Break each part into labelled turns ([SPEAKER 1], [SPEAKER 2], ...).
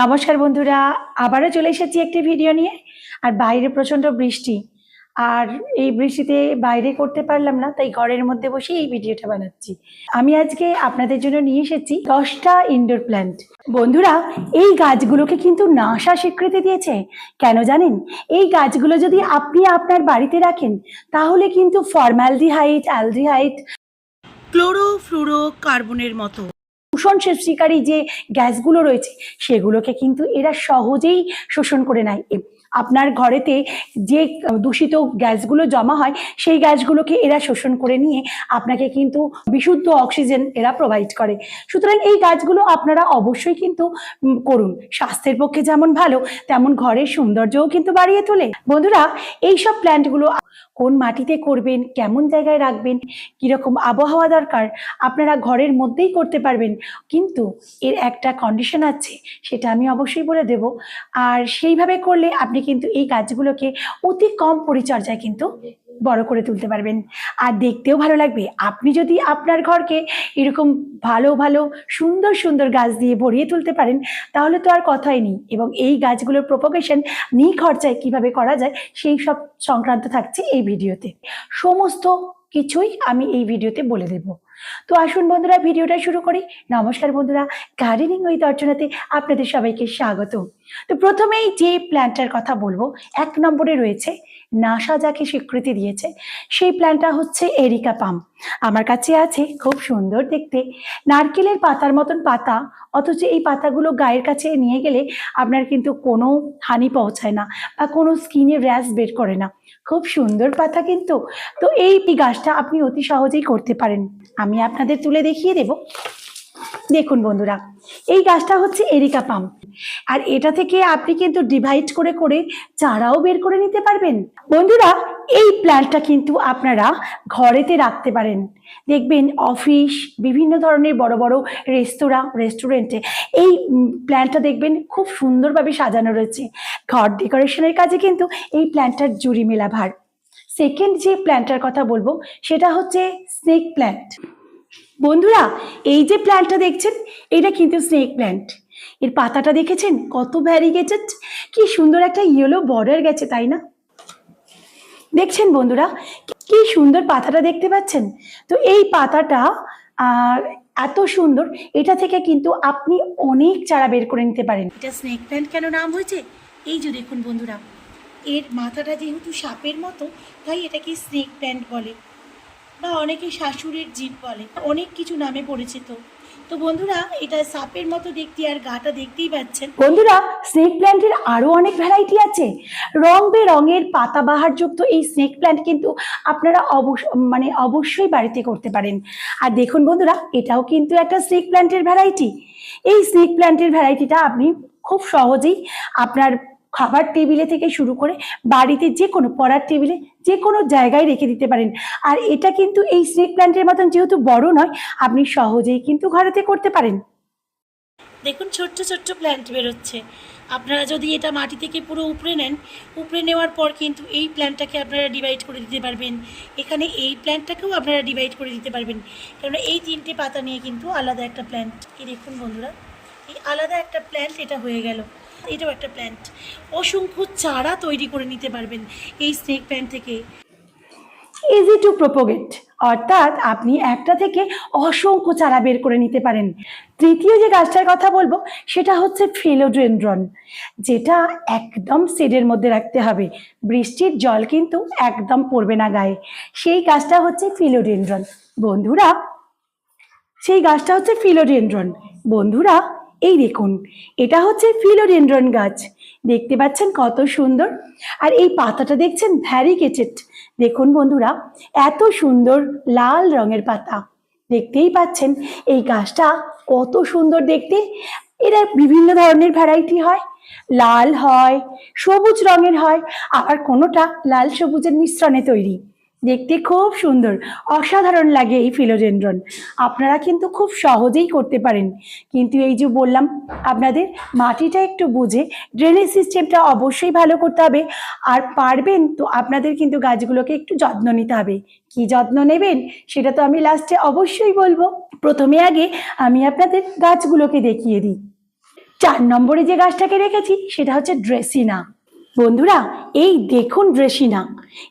[SPEAKER 1] নমস্কার বন্ধুরা, আবারও চলে এসেছি একটি ভিডিও নিয়ে। আর বাইরে প্রচণ্ড বৃষ্টি। আর এই বৃষ্টিতে বাইরে করতে পারলাম না, তাই ঘরের মধ্যে বসে এই ভিডিওটা বানাচ্ছি। আমি আজকে আপনাদের জন্য নিয়ে এসেছি দশটা ইনডোর প্ল্যান্ট বন্ধুরা, এই গাছগুলোকে কিন্তু নাসা স্বীকৃতি দিয়েছে। কেন জানেন? এই গাছগুলো যদি আপনি আপনার বাড়িতে রাখেন, তাহলে কিন্তু ফর্মালডিহাইড অ্যালডিহাইড ক্লোরোফ্লুরো কার্বনের মতো। দূষণ সৃষ্টিকারী যে গ্যাসগুলো রয়েছে, সেগুলোকে কিন্তু এরা সহজেই শোষণ করে নেয়। আপনার ঘরেতে যে দূষিত গ্যাসগুলো জমা হয়, সেই গ্যাসগুলোকে এরা শোষণ করে নিয়ে আপনাকে কিন্তু বিশুদ্ধ অক্সিজেন এরা প্রোভাইড করে। সুতরাং এই গাছগুলো আপনারা অবশ্যই কিন্তু করুন। স্বাস্থ্যের পক্ষে যেমন ভালো, তেমন ঘরের সৌন্দর্যও কিন্তু বাড়িয়ে তোলে। বন্ধুরা এই সব প্ল্যান্টগুলো কোন মাটিতে করবেন, কেমন জায়গায় রাখবেন, কীরকম আবহাওয়া দরকার আপনারা ঘরের মধ্যেই করতে পারবেন। কিন্তু এর একটা কন্ডিশন আছে, সেটা আমি অবশ্যই বলে দেব। আর সেইভাবে করলে আপনি কিন্তু এই গাছগুলোকে অতি কম পরিচর্যায় কিন্তু বড় করে তুলতে পারবেন। আর দেখতেও ভালো লাগবে, আপনি যদি আপনার ঘরকে এরকম ভালো ভালো, সুন্দর সুন্দর গাছ দিয়ে ভরিয়ে তুলতে পারেন, তাহলে তো আর কথাই নেই। এবং এই গাছগুলোর প্রোপোগেশন নি খরচায় কীভাবে করা যায়, সেই সব সংক্রান্ত থাকছে এই ভিডিওতে। সমস্ত কিছুই আমি এই ভিডিওতে বলে দেব। তো আসুন বন্ধুরা, ভিডিওটা শুরু করি। নমস্কার বন্ধুরা গার্ডেনিং ওই দর্শনাতে আপনাদের সবাইকে স্বাগত। তো প্রথমেই যে প্ল্যান্টটার কথা বলব, এক নম্বরে রয়েছে নাসা যাকে স্বীকৃতি দিয়েছে, সেই প্ল্যান্টটা হচ্ছে এরিকা পাম আমার কাছে আছে, খুব সুন্দর দেখতে। নারকেলের পাতার মতন পাতা, অথচ এই পাতাগুলো গায়ের কাছে নিয়ে গেলে আপনার কিন্তু কোনো হানি পৌঁছায় না বা কোনো স্কিনে র্যাশ বের করে না। খুব সুন্দর পাতা কিন্তু। তো এই গাছটা আপনি অতি সহজেই করতে পারেন। আমি আপনাদের তুলে দেখিয়ে দেব। দেখুন বন্ধুরা, এই গাছটা হচ্ছে এরিকা পাম। আর এটা থেকে আপনি কিন্তু ডিভাইড করে করে চারাও বের করে নিতে পারবেন। বন্ধুরা, এই প্ল্যান্টটা কিন্তু আপনারা ঘরেতে রাখতে পারেন। দেখবেন অফিস বিভিন্ন ধরনের বড় বড় রেস্তোরাঁ রেস্টুরেন্টে এই প্ল্যান্টটা দেখবেন খুব সুন্দরভাবে সাজানো রয়েছে। ঘর ডেকোরেশনের কাজে কিন্তু এই প্ল্যান্টটার জুড়ি মেলা ভার। সেকেন্ড যে প্ল্যান্টটার কথা বলব, সেটা হচ্ছে স্নেক প্ল্যান্ট বন্ধুরা, এই যে প্ল্যান্টটা দেখছেন, এটা কিন্তু স্নেক প্ল্যান্ট এর পাতাটা দেখেছেন? কত ভ্যারিগেটেড কি সুন্দর একটা ইয়েলো বর্ডার গেছে, তাই না? দেখছেন বন্ধুরা, কি সুন্দর পাতাটা দেখতে পাচ্ছেন? তো এই পাতাটা এত সুন্দর, এটা থেকে কিন্তু আপনি অনেক চারা বের করে নিতে পারেন। এটা স্নেক প্ল্যান্ট কেন নাম হয়েছে? এই যে দেখুন বন্ধুরা, এর মাথাটা যেহেতু সাপের মতো, তাই এটাকে স্নেক প্ল্যান্ট বলে। বা অনেকে শাশুড়ির জীব বলে অনেক কিছু নামে পরিচিত। তো বন্ধুরা, এটা সাপের মতো দেখতে আর গাটা দেখতেই পাচ্ছেন। বন্ধুরা স্নেক প্ল্যান্টের আরও অনেক ভ্যারাইটি আছে। রং বেরঙের পাতাবাহারযুক্ত এই স্নেক প্ল্যান্ট কিন্তু আপনারা অবশ্য মানে অবশ্যই বাড়িতে করতে পারেন। আর দেখুন বন্ধুরা, এটাও কিন্তু একটা স্নেক প্ল্যান্টের ভ্যারাইটি এই স্নেক প্ল্যান্টের ভ্যারাইটিটা আপনি খুব সহজেই আপনার খাবার টেবিলে থেকে শুরু করে বাড়িতে যে কোনো পড়ার টেবিলে যে কোনো জায়গায় রেখে দিতে পারেন। আর এটা কিন্তু এই স্নেক প্ল্যান্টের মতন যেহেতু বড় নয়, আপনি সহজেই কিন্তু ঘরেতে করতে পারেন। দেখুন, ছোট্ট ছোট্ট প্ল্যান্ট বেরোচ্ছে। আপনারা যদি এটা মাটি থেকে পুরো উপড়ে নেন, উপড়ে নেওয়ার পর কিন্তু এই প্ল্যান্টটাকে আপনারা ডিভাইড করে দিতে পারবেন। এখানে এই প্ল্যান্টটাকেও আপনারা ডিভাইড করে দিতে পারবেন। কেননা এই তিনটে পাতা নিয়ে কিন্তু আলাদা একটা প্ল্যান্ট এই দেখুন বন্ধুরা, এই আলাদা একটা প্ল্যান্ট এটা হয়ে গেল। এটাও একটা প্ল্যান্ট অসংখ্য চারা তৈরি করে নিতে পারবেন এই স্নেক প্ল্যান্ট থেকে। ইজি টু প্রোপোগেট অর্থাৎ আপনি একটা থেকে অসংখ্য চারা বের করে নিতে পারেন। তৃতীয় যে গাছটার কথা বলব, সেটা হচ্ছে ফিলোড্রেন্ড্রন যেটা একদম সিডের মধ্যে রাখতে হবে। বৃষ্টির জল কিন্তু একদম পড়বে না গায়ে। সেই গাছটা হচ্ছে ফিলোডেন্ড্রন বন্ধুরা, সেই গাছটা হচ্ছে ফিলোডেন্ড্রন বন্ধুরা এই দেখুন, এটা হচ্ছে ফিলোডেন্ড্রন গাছ। দেখতে পাচ্ছেন কত সুন্দর? আর এই পাতাটা দেখছেন? ভ্যারিগেটেড। দেখুন বন্ধুরা, এত সুন্দর লাল রঙের পাতা। দেখতেই পাচ্ছেন, এই গাছটা কত সুন্দর দেখতে। এরা বিভিন্ন ধরনের ভ্যারাইটি হয়। লাল হয়, সবুজ রঙের হয়, আবার কোনোটা লাল সবুজের মিশ্রণে তৈরি। দেখতে খুব সুন্দর, অসাধারণ লাগে এই ফিলোডেন্ড্রন আপনারা কিন্তু খুব সহজেই করতে পারেন। কিন্তু এই যে বললাম আপনাদের মাটিটা একটু বুঝে ড্রেনেজ সিস্টেমটা অবশ্যই ভালো করতে হবে। আর পারবেন তো আপনাদের কিন্তু গাছগুলোকে একটু যত্ন নিতে হবে। কি যত্ন নেবেন সেটা তো আমি লাস্টে অবশ্যই বলব। প্রথমে আগে আমি আপনাদের গাছগুলোকে দেখিয়ে দিই। চার নম্বরে যে গাছটাকে রেখেছি সেটা হচ্ছে ড্রেসিনা বন্ধুরা, এই দেখুন ড্রেসিনা।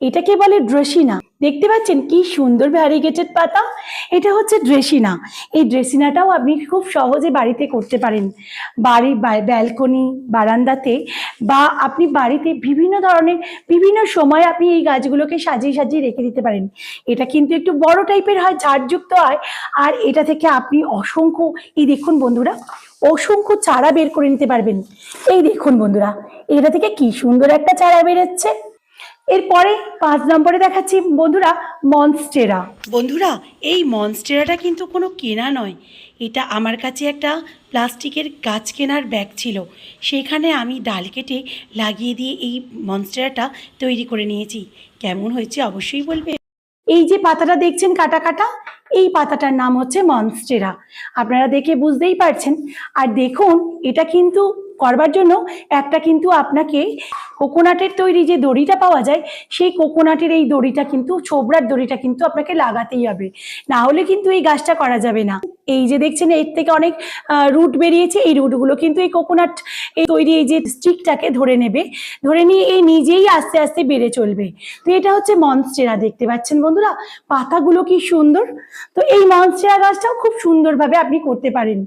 [SPEAKER 1] এটাকে বলে ড্রেসিনা। দেখতে পাচ্ছেন কি সুন্দর ভ্যারিগেটেড পাতা? এটা হচ্ছে ড্রেসিনা। এই ড্রেসিনাটাও আপনি খুব সহজে বাড়িতে করতে পারেন। বাড়ির ব্যালকনি বারান্দাতে বা আপনি বাড়িতে বিভিন্ন ধরনের, বিভিন্ন সময় আপনি এই গাছগুলোকে সাজিয়ে সাজিয়ে রেখে দিতে পারেন। এটা কিন্তু একটু বড় টাইপের হয়, ঝাড়যুক্ত হয়। আর এটা থেকে আপনি অসংখ্য, এই দেখুন বন্ধুরা অসংখ্য চারা বের করে নিতে পারবেন। এই দেখুন বন্ধুরা এটা থেকে কি সুন্দর একটা চারা বেরোচ্ছে। এরপরে পাঁচ নম্বরে দেখাচ্ছি বন্ধুরা মনস্টেরা। বন্ধুরা এই মনস্টেরাটা কিন্তু কোনো কেনা নয়। এটা আমার কাছে একটা প্লাস্টিকের গাছ কেনার ব্যাগ ছিল। সেখানে আমি ডাল কেটে লাগিয়ে দিয়ে এই মনস্টেরাটা তৈরি করে নিয়েছি। কেমন হয়েছে অবশ্যই বলবে। এই যে পাতাটা দেখছেন কাটা কাটা এই পাতাটার নাম হচ্ছে মনস্টেরা। আপনারা দেখে বুঝতেই পারছেন। আর দেখুন, এটা কিন্তু করবার জন্য একটা কিন্তু আপনাকে কোকোনাটের তৈরি যে দড়িটা পাওয়া যায়, সেই কোকোনাটের এই দড়িটা কিন্তু, ছোবড়ার দড়িটা কিন্তু আপনাকে লাগাতেই হবে। না হলে কিন্তু এই গাছটা করা যাবে না। এই যে দেখছেন, এর থেকে অনেক রুট বেরিয়েছে। এই রুটগুলো কিন্তু এই কোকোনাট এই তৈরি, এই যে স্টিকটাকে ধরে নেবে। ধরে নিয়ে এই নিজেই আস্তে আস্তে বেড়ে চলবে। তো এটা হচ্ছে মনস্টেরা দেখতে পাচ্ছেন বন্ধুরা। পাতাগুলো কি সুন্দর। তো এই মনস্টেরা গাছটাও খুব সুন্দরভাবে আপনি করতে পারেন।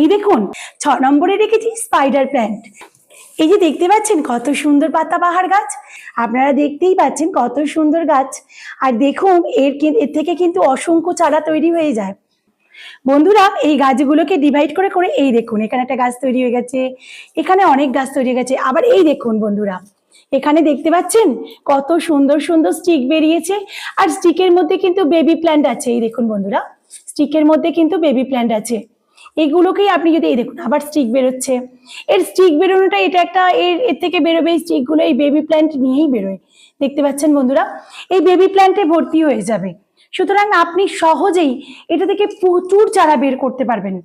[SPEAKER 1] এই দেখুন, ছ নম্বরে রেখেছি স্পাইডার প্ল্যান্ট এই যে দেখতে পাচ্ছেন, কত সুন্দর পাতা পাতাবাহার গাছ। আপনারা দেখতেই পাচ্ছেন কত সুন্দর গাছ। আর দেখুন, এর এর থেকে কিন্তু অসংখ্য চারা তৈরি হয়ে যায়। বন্ধুরা, এই গাছগুলোকে ডিভাইড করে করে এই দেখুন, এখানে একটা গাছ তৈরি হয়ে গেছে, এখানে অনেক গাছ তৈরি হয়ে গেছে, আবার এই দেখুন বন্ধুরা, এখানে দেখতে পাচ্ছেন কত সুন্দর সুন্দর স্টিক বেরিয়েছে, আর স্টিকের মধ্যে কিন্তু বেবি প্ল্যান্ট আছে, এই দেখুন বন্ধুরা স্টিকের মধ্যে কিন্তু বেবি প্ল্যান্ট আছে। এগুলোকেই আপনি যদি, এই দেখুন, আবার স্টিক বেরোচ্ছে। এর স্টিক বেরোনোটা এটা একটা, এর এর থেকে বেরোবে এই স্টিকগুলো এই বেবি প্ল্যান্ট নিয়েই বেরোয়। দেখতে পাচ্ছেন বন্ধুরা? এই বেবি প্ল্যান্টে ভর্তি হয়ে যাবে। সুতরাং আপনি সহজেই এটা থেকে প্রচুর চারা বের করতে পারবেন।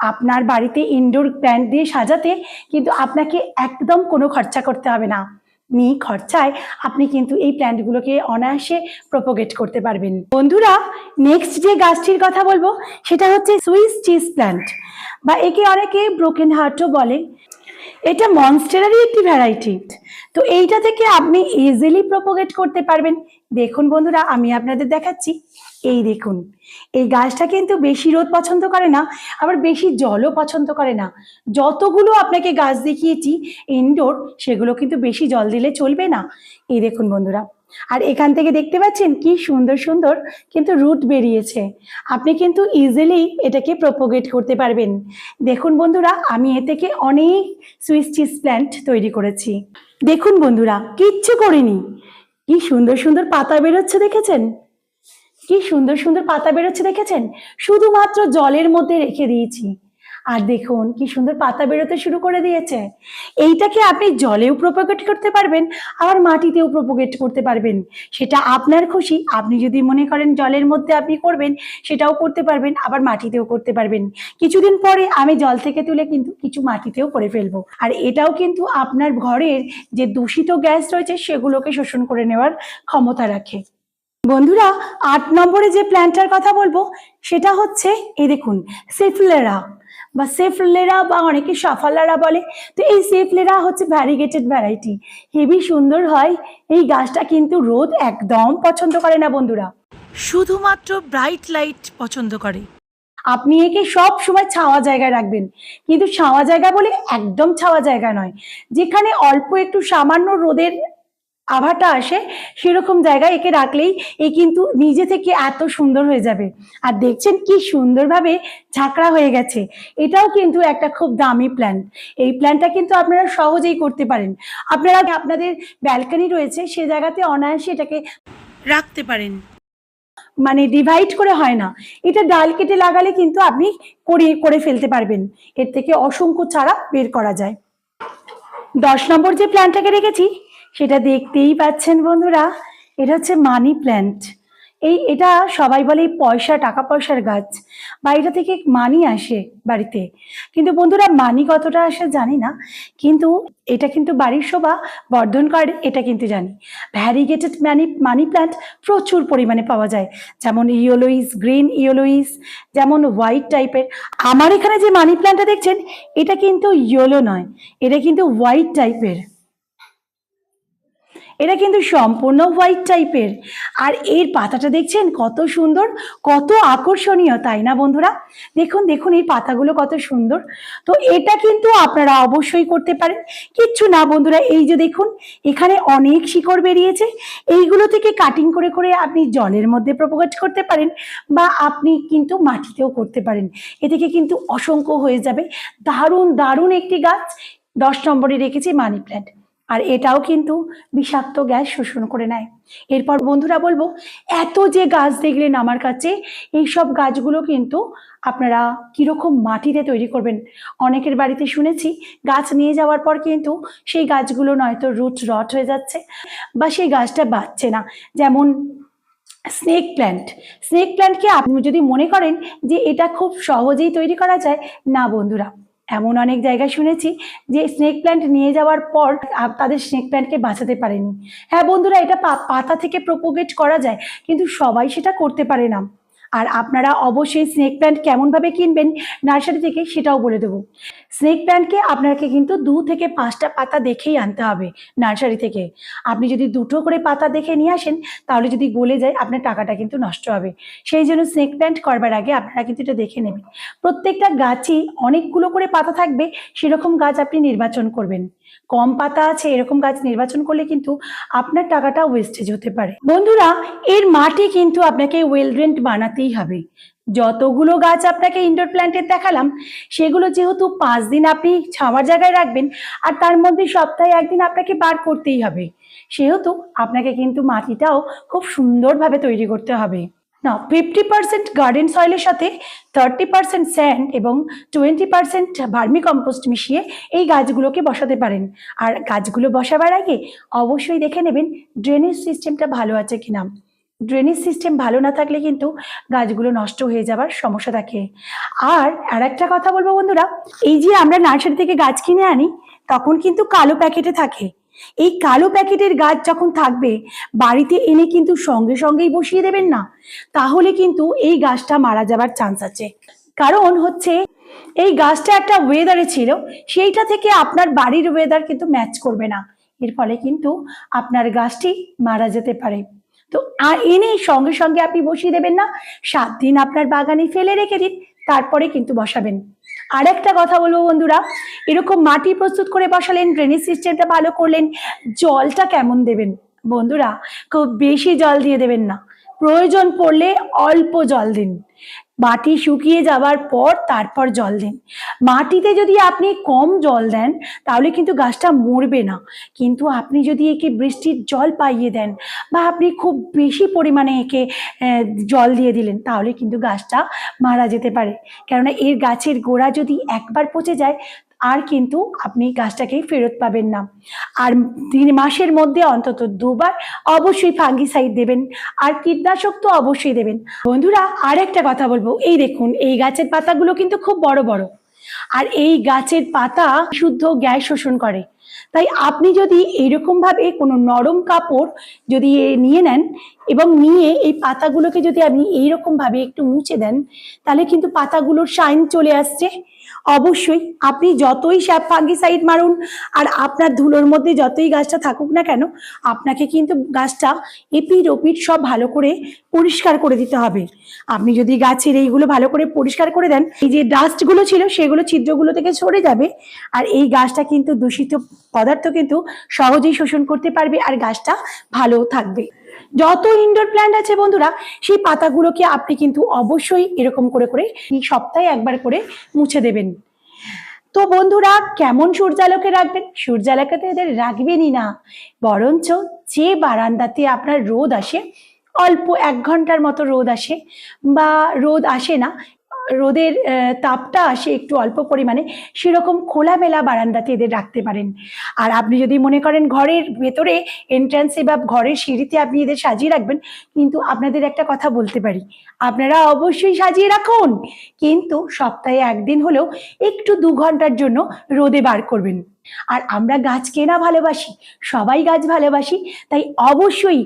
[SPEAKER 1] আপনার বাড়িতে ইনডোর প্ল্যান্ট দিয়ে সাজাতে কিন্তু আপনাকে একদম কোনো খরচা করতে হবে না। নি খরচায় আপনি কিন্তু এই প্ল্যান্টগুলোকে অনায়াসে প্রপোগেট করতে পারবেন। বন্ধুরা নেক্সট যে গাছটির কথা বলব, সেটা হচ্ছে সুইস চিজ প্ল্যান্ট বা একে অনেকে ব্রোকেন হার্টও বলে। এটা মনস্টেরারই একটি ভ্যারাইটি তো এইটা থেকে আপনি ইজিলি প্রপোগেট করতে পারবেন। দেখুন বন্ধুরা, আমি আপনাদের দেখাচ্ছি। এই দেখুন, এই গাছটা কিন্তু বেশি রোদ পছন্দ করে না, আবার বেশি জলও পছন্দ করে না। যতগুলো আপনাকে গাছ দেখিয়েছি ইনডোর সেগুলো কিন্তু বেশি জল দিলে চলবে না। এই দেখুন বন্ধুরা, আর এখান থেকে দেখতে পাচ্ছেন কি সুন্দর সুন্দর কিন্তু রুট বেরিয়েছে। আপনি কিন্তু ইজিলি এটাকে প্রপোগেট করতে পারবেন। দেখুন বন্ধুরা, আমি এ থেকে অনেক সুইস চিজ প্ল্যান্ট তৈরি করেছি। দেখুন বন্ধুরা, কিচ্ছু করিনি। কি সুন্দর সুন্দর পাতা বেরোচ্ছে, দেখেছেন? কি সুন্দর সুন্দর পাতা বেরোচ্ছে দেখেছেন? শুধুমাত্র জলের মধ্যে রেখে দিয়েছি। আর দেখুন, কি সুন্দর পাতা বেরোতে শুরু করে দিয়েছে। এইটাকে আপনি জলেও প্রপোগেট করতে পারবেন, আবার মাটিতেও প্রপোগেট করতে পারবেন। সেটা আপনার খুশি, আপনি যদি মনে করেন জলের মধ্যে আপনি করবেন, সেটাও করতে পারবেন, আবার মাটিতেও করতে পারবেন। কিছুদিন পরে আমি জল থেকে তুলে কিন্তু কিছু মাটিতেও করে ফেলব। আর এটাও কিন্তু আপনার ঘরের যে দূষিত গ্যাস রয়েছে, সেগুলোকে শোষণ করে নেওয়ার ক্ষমতা রাখে। বন্ধুরা আট নম্বরে যে প্ল্যান্টটার কথা বলব সেটা হচ্ছে এই দেখুন সেফলেরা বা সেফলেরা বা অনেকে সাফালারা বলে। তো এই সেফলেরা হচ্ছে ভ্যারিগেটেড ভ্যারাইটি হেভি সুন্দর হয়। এই গাছটা কিন্তু রোদ একদম পছন্দ করে না বন্ধুরা। শুধুমাত্র ব্রাইট লাইট পছন্দ করে। আপনি একে সব সময় ছাওয়া জায়গায় রাখবেন। কিন্তু ছাওয়া জায়গা বলে একদম ছাওয়া জায়গা নয়। যেখানে অল্প একটু সামান্য রোদের আভাটা আসে, সেরকম জায়গায় একে রাখলেই এ কিন্তু নিজে থেকে এত সুন্দর হয়ে যাবে। আর দেখছেন কি সুন্দরভাবে ঝাঁকড়া হয়ে গেছে। এটাও কিন্তু একটা খুব দামি প্ল্যান্ট এই প্ল্যানটা কিন্তু আপনারা সহজেই করতে পারেন। আপনারা আপনাদের ব্যালকনি রয়েছে, সে জায়গাতে অনায়াসে এটাকে রাখতে পারেন। মানে ডিভাইড করে হয় না। এটা ডাল কেটে লাগালে কিন্তু আপনি করে করে ফেলতে পারবেন। এর থেকে অসংখ্য চারা বের করা যায়। দশ নম্বর যে প্ল্যান্টটাকে রেখেছি সেটা দেখতেই পাচ্ছেন বন্ধুরা। এটা হচ্ছে মানি প্ল্যান্ট এই, এটা সবাই বলে পয়সা, টাকা পয়সার গাছ। বা এটা থেকে মানি আসে বাড়িতে। কিন্তু বন্ধুরা মানি কতটা আসে জানি না। কিন্তু এটা কিন্তু বাড়ির শোভা, বর্ধন করে এটা কিন্তু জানি। ভ্যারিগেটেড মানি মানি প্ল্যান্ট প্রচুর পরিমাণে পাওয়া যায়। যেমন ইয়োলোইস গ্রিন ইয়োলোইস যেমন হোয়াইট টাইপের আমার এখানে যে মানি প্ল্যান্টটা দেখছেন, এটা কিন্তু ইয়েলো নয়। এটা কিন্তু হোয়াইট টাইপের এটা কিন্তু সম্পূর্ণ হোয়াইট টাইপের আর এর পাতাটা দেখছেন? কত সুন্দর, কত আকর্ষণীয়, তাই না বন্ধুরা? দেখুন দেখুন এই পাতাগুলো কত সুন্দর। তো এটা কিন্তু আপনারা অবশ্যই করতে পারেন। কিচ্ছু না বন্ধুরা, এই যে দেখুন, এখানে অনেক শিকড় বেরিয়েছে। এইগুলো থেকে কাটিং করে করে আপনি জলের মধ্যে প্রপোগাট করতে পারেন বা আপনি কিন্তু মাটিতেও করতে পারেন। এ থেকে কিন্তু অসংখ্য হয়ে যাবে। দারুণ দারুণ একটি গাছ। দশ নম্বরে রেখেছি মানি প্ল্যান্ট। আর এটাও কিন্তু বিষাক্ত গ্যাস শোষণ করে নেয়। এরপর বন্ধুরা বলব, এত যে গাছ দেখলেন আমার কাছে এই সব গাছগুলো কিন্তু আপনারা কীরকম মাটিতে তৈরি করবেন? অনেকের বাড়িতে শুনেছি, গাছ নিয়ে যাওয়ার পর কিন্তু সেই গাছগুলো নয়তো রুট রট হয়ে যাচ্ছে বা সেই গাছটা বাঁচছে না। যেমন স্নেক প্ল্যান্ট। স্নেক প্ল্যান্টকে আপনি যদি মনে করেন যে এটা খুব সহজেই তৈরি করা যায়, না বন্ধুরা। এমন অনেক জায়গায় শুনেছি যে স্নেক প্ল্যান্ট নিয়ে যাওয়ার পর তাদের স্নেক প্ল্যান্টকে বাঁচাতে পারেনি। হ্যাঁ বন্ধুরা, এটা পাতা থেকে প্রপোগেট করা যায়, কিন্তু সবাই সেটা করতে পারে না। আর আপনারা অবশ্যই স্নেক প্ল্যান্ট কেমনভাবে কিনবেন নার্সারি থেকে সেটাও বলে দেবো। স্নেক প্ল্যান্টকে আপনাকে কিন্তু দু থেকে পাঁচটা পাতা দেখেই আনতে হবে নার্সারি থেকে। আপনি যদি দুটো করে পাতা দেখে নিয়ে আসেন, তাহলে যদি গলে যায়, আপনার টাকাটা কিন্তু নষ্ট হবে। সেই জন্য স্নেক প্ল্যান্ট করবার আগে আপনারা কিন্তু এটা দেখে নেবেন। প্রত্যেকটা গাছই অনেকগুলো করে পাতা থাকবে, সেরকম গাছ আপনি নির্বাচন করবেন। কম পাতা আছে, এরকম গাছ নির্বাচন করলে কিন্তু আপনার টাকাটা ওয়েস্টেজ হতে পারে। বন্ধুরা, এর মাটি কিন্তু আপনাকে ওয়েল রেন্ট বানাতেই হবে। যতগুলো গাছ আপনাকে ইনডোর প্ল্যান্টের দেখালাম, সেগুলো যেহেতু পাঁচ দিন আপনি ছাওয়ার জায়গায় রাখবেন, আর তার মধ্যে সপ্তাহে একদিন আপনাকে বার করতেই হবে। সেহেতু আপনাকে কিন্তু মাটিটাও খুব সুন্দরভাবে তৈরি করতে হবে। না ফিফটি পার্সেন্ট গার্ডেন সয়েলের সাথে থার্টি পার্সেন্ট স্যান্ড এবং টোয়েন্টি পার্সেন্ট ভার্মি কম্পোস্ট মিশিয়ে এই গাছগুলোকে বসাতে পারেন। আর গাছগুলো বসাবার আগে অবশ্যই দেখে নেবেন ড্রেনেজ সিস্টেমটা ভালো আছে কিনা। ড্রেনেজ সিস্টেম ভালো না থাকলে কিন্তু গাছগুলো নষ্ট হয়ে যাবার সমস্যা থাকে। আর আর একটা কথা বলব বন্ধুরা, এই যে আমরা নার্সারি থেকে গাছ কিনে আনি, তখন কিন্তু কালো প্যাকেটে থাকে। এই কালো প্যাকেটের গাছ যখন থাকবে, বাড়িতে এনে কিন্তু সঙ্গে সঙ্গেই বসিয়ে দেবেন না। তাহলে কিন্তু এই গাছটা মারা যাবার চান্স আছে। কারণ হচ্ছে, এই গাছটা একটা ওয়েদারে ছিল, সেইটা থেকে আপনার বাড়ির ওয়েদার কিন্তু ম্যাচ করবে না। এর ফলে কিন্তু আপনার গাছটি মারা যেতে পারে। তো আর এনে সঙ্গে সঙ্গে আপনি বসিয়ে দেবেন না। সাত দিন আপনার বাগানে ফেলে রেখে দিন, তারপরে কিন্তু বসাবেন। আর একটা কথা বলব বন্ধুরা, এরকম মাটি প্রস্তুত করে বসালেন ড্রেনেজ সিস্টেমটা ভালো করলেন, জলটা কেমন দেবেন? বন্ধুরা, খুব বেশি জল দিয়ে দেবেন না। প্রয়োজন পড়লে অল্প জল দিন। মাটি শুকিয়ে যাবার পর তারপর জল দিন। মাটিতে যদি আপনি কম জল দেন, তাহলে কিন্তু গাছটা মরবে না। কিন্তু আপনি যদি একে বৃষ্টির জল পাইয়ে দেন বা আপনি খুব বেশি পরিমাণে একে জল দিয়ে দিলেন, তাহলে কিন্তু গাছটা মারা যেতে পারে। কেননা এর গাছের গোড়া যদি একবার পচে যায় আর কিন্তু আপনি গাছটাকে ফেরত পাবেন না। আর তিন মাসের মধ্যে অন্তত দুবার অবশ্যই ফাঙ্গিসাইড দেবেন। আর কীটনাশক তো অবশ্যই দেবেন। বন্ধুরা আর একটা কথা বলব। এই দেখুন, এই গাছের পাতাগুলো কিন্তু খুব বড় বড়। আর এই গাছের পাতা শুদ্ধ গ্যাস শোষণ করে। তাই আপনি যদি এইরকম ভাবে কোনো নরম কাপড় যদি নিয়ে নেন এবং নিয়ে এই পাতাগুলোকে যদি আপনি এইরকম ভাবে একটু মুছে দেন, তাহলে কিন্তু পাতাগুলোর শাইন চলে আসছে। অবশ্যই আপনি যতই স্যাপ ফাঙ্গিসাইড মারুন আর আপনার ধুলোর মধ্যে যতই গাছটা থাকুক না কেন, আপনাকে কিন্তু গাছটা এপিট ওপিট সব ভালো করে পরিষ্কার করে দিতে হবে। আপনি যদি গাছের এইগুলো ভালো করে পরিষ্কার করে দেন, এই যে ডাস্টগুলো ছিল সেগুলো ছিদ্রগুলো থেকে সরে যাবে আর এই গাছটা কিন্তু দূষিত পদার্থ কিন্তু সহজেই শোষণ করতে পারবে আর গাছটা ভালো থাকবে। যত ইনডোর প্ল্যান্ট আছে বন্ধুরা, সেই পাতাগুলোকে আপনি কিন্তু অবশ্যই এরকম করে করে সপ্তাহে একবার করে মুছে দেবেন। তো বন্ধুরা, কেমন সূর্যালোকে রাখবেন? সূর্যালোকে তো এদের রাখবেনই না। বরঞ্চ যে বারান্দাতে আপনার রোদ আসে, অল্প এক ঘণ্টার মতো রোদ আসে বা রোদ আসে না রোদের তাপটা আসে একটু অল্প পরিমাণে, সেরকম খোলামেলা বারান্দাতে এদের রাখতে পারেন। আর আপনি যদি মনে করেন ঘরের ভেতরে এন্ট্রান্সে বা ঘরের সিঁড়িতে আপনি এদের সাজিয়ে রাখবেন, কিন্তু আপনাদের একটা কথা বলতে পারি। আপনারা অবশ্যই সাজিয়ে রাখুন, কিন্তু সপ্তাহে একদিন হলেও একটু দু ঘণ্টার জন্য রোদে বার করবেন। আর আমরা গাছ কেনা ভালোবাসি, সবাই গাছ ভালোবাসি, তাই অবশ্যই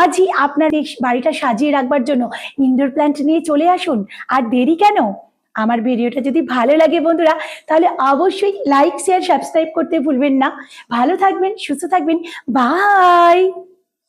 [SPEAKER 1] আজই আপনার বাড়িটা সাজিয়ে রাখবার জন্য ইনডোর প্ল্যান্ট নিয়ে চলে আসুন। আর দেরি কেন? আমার ভিডিওটা যদি ভালো লাগে বন্ধুরা, তাহলে অবশ্যই লাইক শেয়ার সাবস্ক্রাইব করতে ভুলবেন না। ভালো থাকবেন, সুস্থ থাকবেন। বাই